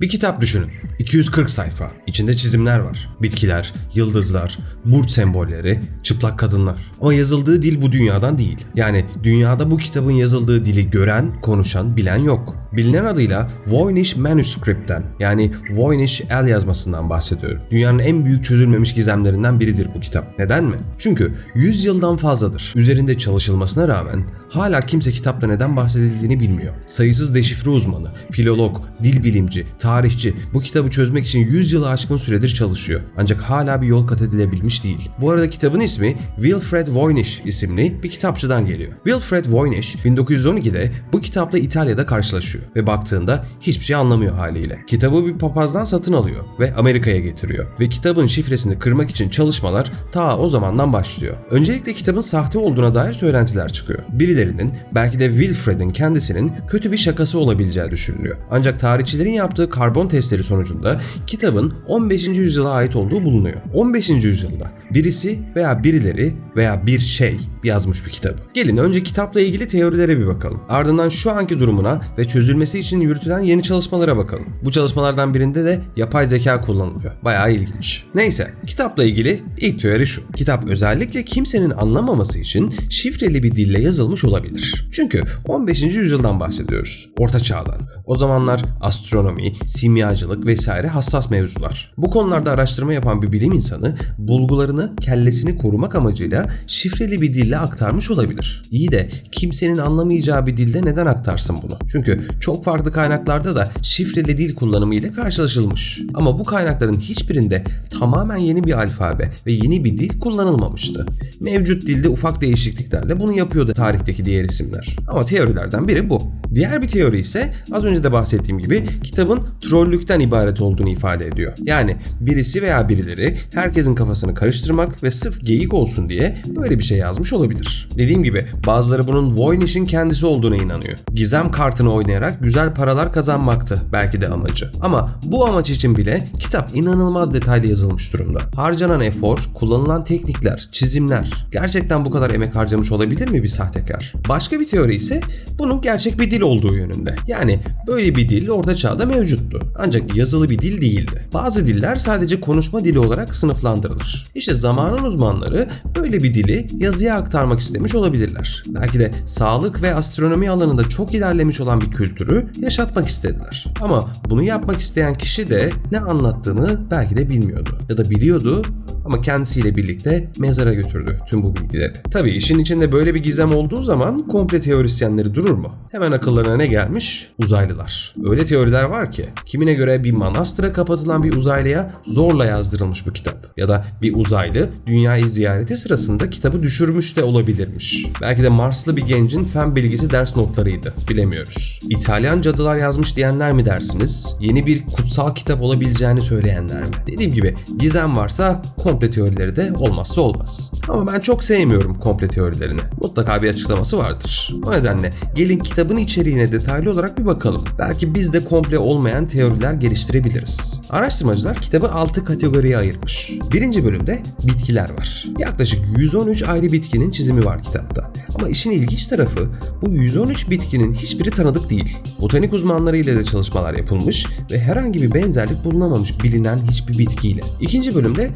Bir kitap düşünün. 240 sayfa. İçinde çizimler var. Bitkiler, yıldızlar, burç sembolleri, çıplak kadınlar. Ama yazıldığı dil bu dünyadan değil. Yani dünyada bu kitabın yazıldığı dili gören, konuşan, bilen yok. Bilinen adıyla Voynich Manuscript'ten yani Voynich el yazmasından bahsediyorum. Dünyanın en büyük çözülmemiş gizemlerinden biridir bu kitap. Neden mi? Çünkü 100 yıldan fazladır. Üzerinde çalışılmasına rağmen hala kimse kitapta neden bahsedildiğini bilmiyor. Sayısız deşifre uzmanı, filolog, dil bilimci, tarihçi bu kitabı çözmek için 100 yılı aşkın süredir çalışıyor. Ancak hala bir yol kat edilebilmiş değil. Bu arada kitabın ismi Wilfred Voynich isimli bir kitapçıdan geliyor. Wilfred Voynich 1912'de bu kitapla İtalya'da karşılaşıyor ve baktığında hiçbir şey anlamıyor haliyle. Kitabı bir papazdan satın alıyor ve Amerika'ya getiriyor. Ve kitabın şifresini kırmak için çalışmalar ta o zamandan başlıyor. Öncelikle kitabın sahte olduğuna dair söylentiler çıkıyor. Birilerinin belki de Wilfred'in kendisinin kötü bir şakası olabileceği düşünülüyor. Ancak tarihçilerin yaptığı karbon testleri sonucunda kitabın 15. yüzyıla ait olduğu bulunuyor. 15. yüzyılda birisi veya birileri veya bir şey yazmış bir kitabı. Gelin önce kitapla ilgili teorilere bir bakalım. Ardından şu anki durumuna ve çözülmesi için yürütülen yeni çalışmalara bakalım. Bu çalışmalardan birinde de yapay zeka kullanılıyor. Bayağı ilginç. Neyse, kitapla ilgili ilk teori şu. Kitap özellikle kimsenin anlamaması için şifreli bir dille yazılmış olabilir. Çünkü 15. yüzyıldan bahsediyoruz. Orta çağdan. O zamanlar astronomi, simyacılık vesaire hassas mevzular. Bu konularda araştırma yapan bir bilim insanı bulgularını, kellesini korumak amacıyla şifreli bir dille aktarmış olabilir. İyi de kimsenin anlamayacağı bir dilde neden aktarsın bunu? Çünkü çok farklı kaynaklarda da şifreli dil kullanımı ile karşılaşılmış. Ama bu kaynakların hiçbirinde tamamen yeni bir alfabe ve yeni bir dil kullanılmamıştı. Mevcut dilde ufak değişikliklerle bunu yapıyordu tarihteki diğer isimler. Ama teorilerden biri bu. Diğer bir teori ise az önce de bahsettiğim gibi kitabın trollükten ibaret olduğunu ifade ediyor. Yani birisi veya birileri herkesin kafasını karıştırmak ve sırf geyik olsun diye böyle bir şey yazmış olabilir. Dediğim gibi bazıları bunun Voynish'in kendisi olduğuna inanıyor. Gizem kartını oynayarak güzel paralar kazanmaktı belki de amacı. Ama bu amaç için bile kitap inanılmaz detaylı yazılmış durumda. Harcanan efor, kullanılan teknikler, çizimler. Gerçekten bu kadar emek harcamış olabilir mi bir sahtekar? Başka bir teori ise bunun gerçek bir dil olduğu yönünde. Yani böyle bir dil orta çağda mevcuttu. Ancak yazılı bir dil değildi. Bazı diller sadece konuşma dili olarak sınıflandırılır. İşte zamanın uzmanları böyle bir dili yazıya aktarmak istemiş olabilirler. Belki de sağlık ve astronomi alanında çok ilerlemiş olan bir kültürü yaşatmak istediler. Ama bunu yapmak isteyen kişi de ne anlattığını belki de bilmiyordu. Ya da biliyordu ama kendisiyle birlikte mezara götürdü tüm bu bilgileri. Tabii işin içinde böyle bir gizem olduğu zaman komple teorisyenleri durur mu? Hemen akıllarına ne gelmiş? Uzaylılar. Öyle teoriler var ki kimine göre bir manastıra kapatılan bir uzaylıya zorla yazdırılmış bu kitap. Ya da bir uzaylı dünyayı ziyareti sırasında kitabı düşürmüş de olabilirmiş. Belki de Marslı bir gencin fen bilgisi ders notlarıydı. Bilemiyoruz. İtalyan cadılar yazmış diyenler mi dersiniz? Yeni bir kutsal kitap olabileceğini söyleyenler mi? Dediğim gibi gizem varsa komple teorileri de olmazsa olmaz. Ama ben çok sevmiyorum komple teorilerini. Mutlaka bir açıklaması vardır. O nedenle gelin kitabın içeriğine detaylı olarak bir bakalım. Belki biz de komple olmayan teoriler geliştirebiliriz. Araştırmacılar kitabı 6 kategoriye ayırmış. Birinci bölümde bitkiler var. Yaklaşık 113 ayrı bitkinin çizimi var kitapta. Ama işin ilginç tarafı bu 113 bitkinin hiçbiri tanıdık değil. Botanik uzmanları ile de çalışmalar yapılmış ve herhangi bir benzerlik bulunamamış bilinen hiçbir bitkiyle. İkinci bölümde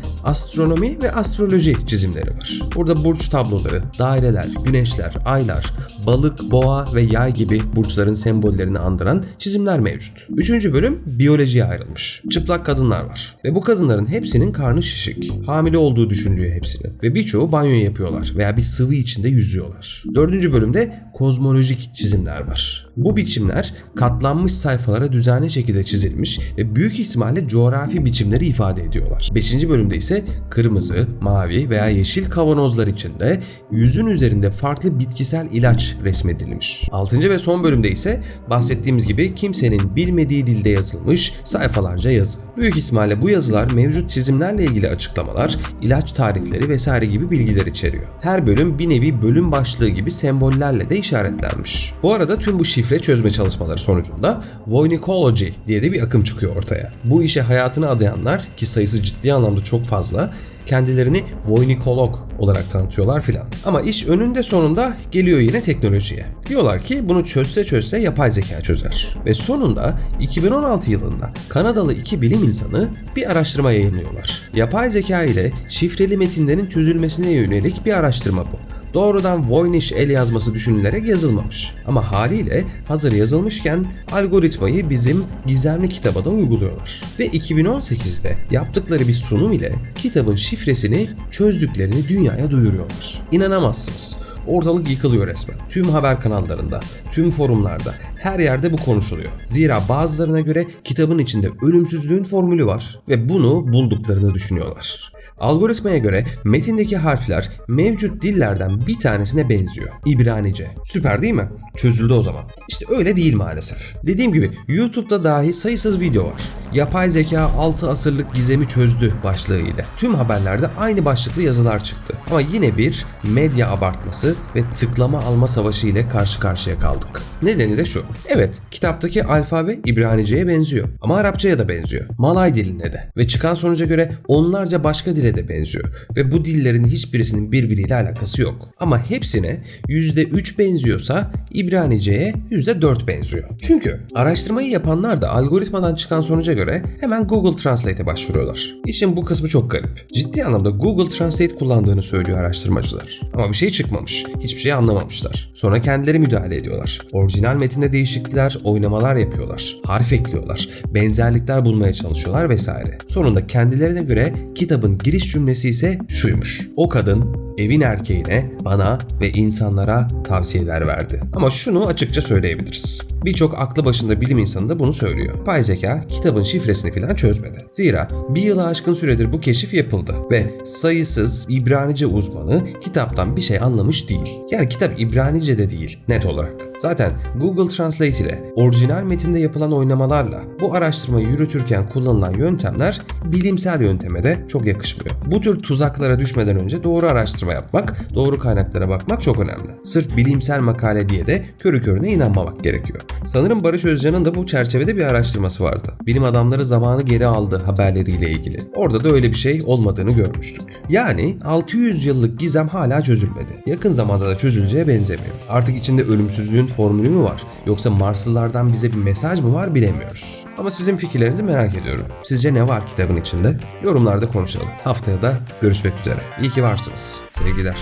astronomi ve astroloji çizimleri var. Burada burç tabloları, daireler, güneşler, aylar, balık, boğa ve yay gibi burçların sembollerini andıran çizimler mevcut. Üçüncü bölüm biyolojiye ayrılmış. Çıplak kadınlar var. Ve bu kadınların hepsinin karnı şişik. Hamile olduğu düşünülüyor hepsinin. Ve birçoğu banyo yapıyorlar veya bir sıvı içinde yüzüyorlar. Dördüncü bölümde kozmolojik çizimler var. Bu biçimler katlanmış sayfalara düzenli şekilde çizilmiş ve büyük ihtimalle coğrafi biçimleri ifade ediyorlar. Beşinci bölümde ise kırmızı, mavi veya yeşil kavanozlar içinde yüzün üzerinde farklı bitkisel ilaç resmedilmiş. Altıncı ve son bölümde ise bahsettiğimiz gibi kimsenin bilmediği dilde yazılmış sayfalarca yazı. Büyük ihtimalle bu yazılar mevcut çizimlerle ilgili açıklamalar, ilaç tarifleri vesaire gibi bilgiler içeriyor. Her bölüm bir nevi bölüm başlığı gibi sembollerle de işaretlenmiş. Bu arada tüm bu şifre çözme çalışmaları sonucunda Voinicology diye de bir akım çıkıyor ortaya. Bu işe hayatını adayanlar ki sayısı ciddi anlamda çok fazla Kendilerini voynikolog olarak tanıtıyorlar filan. Ama iş önünde sonunda geliyor yine teknolojiye. Diyorlar ki bunu çözse çözse yapay zeka çözer. Ve sonunda 2016 yılında Kanadalı iki bilim insanı bir araştırma yayınlıyorlar. Yapay zeka ile şifreli metinlerin çözülmesine yönelik bir araştırma bu. Doğrudan Voynich el yazması düşünülerek yazılmamış. Ama haliyle hazır yazılmışken algoritmayı bizim gizemli kitaba da uyguluyorlar. Ve 2018'de yaptıkları bir sunum ile kitabın şifresini çözdüklerini dünyaya duyuruyorlar. İnanamazsınız. Ortalık yıkılıyor resmen. Tüm haber kanallarında, tüm forumlarda, her yerde bu konuşuluyor. Zira bazılarına göre kitabın içinde ölümsüzlüğün formülü var ve bunu bulduklarını düşünüyorlar. Algoritmaya göre metindeki harfler mevcut dillerden bir tanesine benziyor. İbranice. Süper değil mi? Çözüldü o zaman. İşte öyle değil maalesef. Dediğim gibi YouTube'da dahi sayısız video var. Yapay zeka 6 asırlık gizemi çözdü başlığıyla. Tüm haberlerde aynı başlıklı yazılar çıktı. Ama yine bir medya abartması ve tıklama alma savaşı ile karşı karşıya kaldık. Nedeni de şu. Evet, kitaptaki alfabe İbranice'ye benziyor. Ama Arapçaya da benziyor. Malay diline de. Ve çıkan sonuca göre onlarca başka dile de benziyor. Ve bu dillerin hiçbirisinin birbiriyle alakası yok. Ama hepsine %3 benziyorsa İbranice'ye %4 benziyor. Çünkü araştırmayı yapanlar da algoritmadan çıkan sonuca göre hemen Google Translate'e başvuruyorlar. İşin bu kısmı çok garip. Ciddi anlamda Google Translate kullandığını söylüyor araştırmacılar. Ama bir şey çıkmamış. Hiçbir şey anlamamışlar. Sonra kendileri müdahale ediyorlar. Orijinal metinde değişiklikler, oynamalar yapıyorlar. Harf ekliyorlar. Benzerlikler bulmaya çalışıyorlar vesaire. Sonunda kendilerine göre kitabın giriş cümlesi ise şuymuş. O kadın evin erkeğine, bana ve insanlara tavsiyeler verdi. Ama şunu açıkça söyleyebiliriz. Birçok aklı başında bilim insanı da bunu söylüyor. Yapay zeka kitabın şifresini falan çözmedi. Zira bir yılı aşkın süredir bu keşif yapıldı ve sayısız İbranice uzmanı kitaptan bir şey anlamış değil. Yani kitap İbranice de değil net olarak. Zaten Google Translate ile orijinal metinde yapılan oynamalarla bu araştırmayı yürütürken kullanılan yöntemler bilimsel yönteme de çok yakışmıyor. Bu tür tuzaklara düşmeden önce doğru araştırma yapmak, doğru kaynaklara bakmak çok önemli. Sırf bilimsel makale diye de körü körüne inanmamak gerekiyor. Sanırım Barış Özcan'ın da bu çerçevede bir araştırması vardı. Bilim adamları zamanı geri aldı haberleriyle ilgili. Orada da öyle bir şey olmadığını görmüştük. Yani 600 yıllık gizem hala çözülmedi. Yakın zamanda da çözüleceğe benzemiyor. Artık içinde ölümsüzlüğün formülü mü var? Yoksa Marslılardan bize bir mesaj mı var bilemiyoruz. Ama sizin fikirlerinizi merak ediyorum. Sizce ne var kitabın içinde? Yorumlarda konuşalım. Haftaya da görüşmek üzere. İyi ki varsınız. Sevgiler.